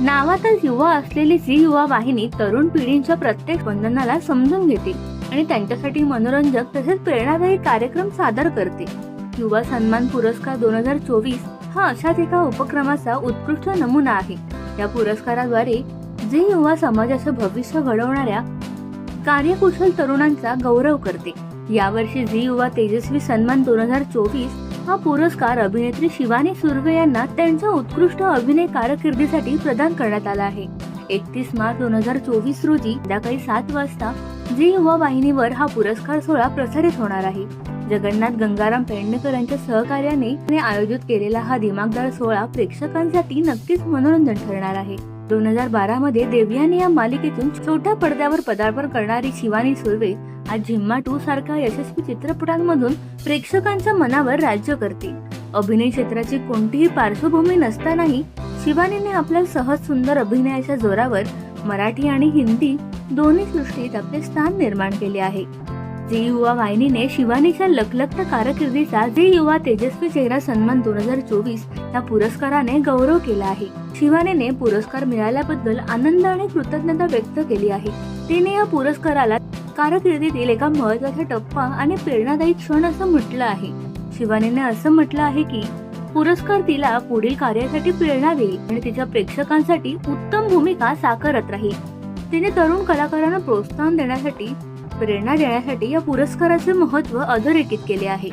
नावातच युवा असलेली झी युवा वाहिनी तरुण पिढींच्या प्रत्येक बंधनाला समजून घेते आणि त्यांच्यासाठी मनोरंजक तसेच प्रेरणादायी कार्यक्रम सादर करते. युवा सन्मान पुरस्कार दोन हजार चोवीस हा अशाच एका उपक्रमाचा उत्कृष्ट नमुना आहे. या पुरस्काराद्वारे जे युवा समाजाचं भविष्य घडवणाऱ्या कार्यकुशल तरुणांचा गौरव करते. यावर्षी झी युवा तेजस्वी सन्मान दोन हजार चोवीस हा पुरस्कार अभिनेत्री शिवानी सुर्वे यांना त्यांच्या उत्कृष्ट अभिनय कारकिर्दीसाठी प्रदान करण्यात आला आहे. एकतीस मार्च दोन हजार चोवीस रोजी संध्याकाळी सात वाजता झी युवा वाहिनीवर हा पुरस्कार सोहळा प्रसारित होणार आहे. जगन्नाथ गंगाराम पेडणेकर यांच्या सहकार्याने आयोजित केलेला हा दिमागदार सोहळा प्रेक्षकांसाठी नक्कीच मनोरंजन ठरणार आहे. दोन हजार बारा मध्ये देवयानी या मालिकेतून छोट्या पडद्यावर पदार्पण करणारी शिवानी सुर्वे आज झिम्मा टू सारख्या यशस्वी चित्रपटांमधून प्रेक्षकांच्या मनावर राज्य करते अभिनय क्षेत्राची कोणतीही पार्श्वभूमी नसतानाही शिवानीने आपल्या सहज सुंदर अभिनयाच्या जोरावर मराठी आणि हिंदी दोन्ही सृष्टीत आपले स्थान निर्माण केले आहे. जे युवा वाहिनीने शिवानीच्या लखलखत्या कारकिर्दीचा जे युवा तेजस्वी चेहरा सन्मान दोन हजार चोवीस या पुरस्काराने गौरव केला आहे. शिवानीने पुरस्कार मिळाल्याबद्दल आनंद आणि कृतज्ञता व्यक्त केली आहे. तिने या पुरस्काराला कारकिर्दीतील एका महत्त्वाचा टप्पा आणि प्रेरणादायी क्षण असं म्हटलं आहे. शिवानीने असं म्हटलं आहे की पुरस्कार तिला पुढील कार्यासाठी प्रेरणा देईल आणि तिच्या प्रेक्षकांसाठी उत्तम भूमिका साकारत राहील. तिने तरुण कलाकारांना प्रोत्साहन देण्यासाठी प्रेरणा देण्यासाठी या पुरस्काराचे महत्त्व अधोरेखित केले आहे.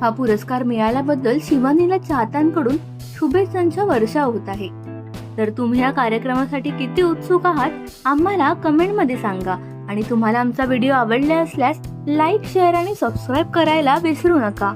हा पुरस्कार मिळाल्याबद्दल शिवानीला चाहत्यांकडून शुभेच्छांचा वर्षाव होत आहे. तर तुम्ही या कार्यक्रमासाठी किती उत्सुक आहात आम्हाला कमेंटमध्ये सांगा. आणि तुम्हाला आमचा व्हिडिओ आवडला असल्यास लाईक शेअर आणि सबस्क्राईब करायला विसरू नका.